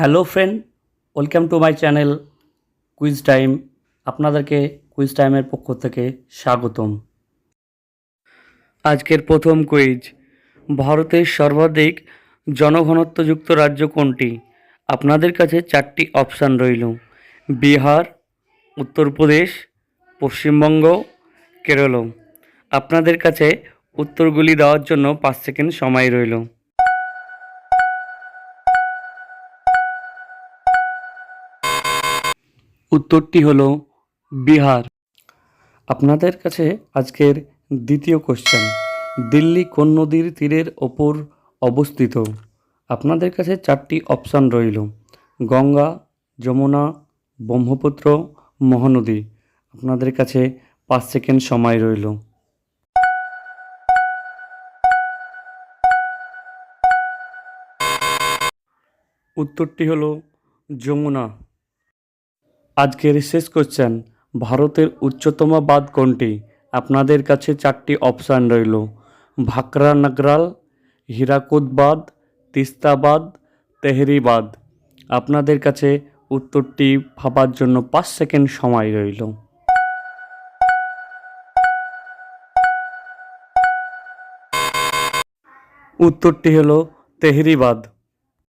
Hello friend, welcome to my channel quiz time. আপনাদেরকে quiz টাইমের পক্ষ থেকে স্বাগতম। আজকের প্রথম কুইজ, ভারতের সর্বাধিক জনঘনত্বযুক্ত রাজ্য কোনটি? আপনাদের কাছে চারটি অপশান রইল। বিহার, উত্তরপ্রদেশ, পশ্চিমবঙ্গ, কেরল। আপনাদের কাছে উত্তরগুলি দেওয়ার জন্য পাঁচ সেকেন্ড সময় রইল। উত্তরটি হলো বিহার। আপনাদের কাছে আজকের দ্বিতীয় কোশ্চেন দিল্লি কোন নদীর তীরের ওপর অবস্থিত? আপনাদের কাছে চারটি অপশান রইল, গঙ্গা, যমুনা, ব্রহ্মপুত্র, মহানদী। আপনাদের কাছে পাঁচ সেকেন্ড সময় রইল। উত্তরটি হলো যমুনা। আজকের শেষ কোশ্চেন ভারতের উচ্চতম বাঁধ কোনটি? আপনাদের কাছে চারটি অপশান রইল। ভাকরা নগরাল, হীরাকুদ বাঁধ তিস্তাবাদ তেহরিবাদ আপনাদের কাছে উত্তরটি ভাবার জন্য পাঁচ সেকেন্ড সময় রইল। উত্তরটি হলো তেহরি বাঁধ।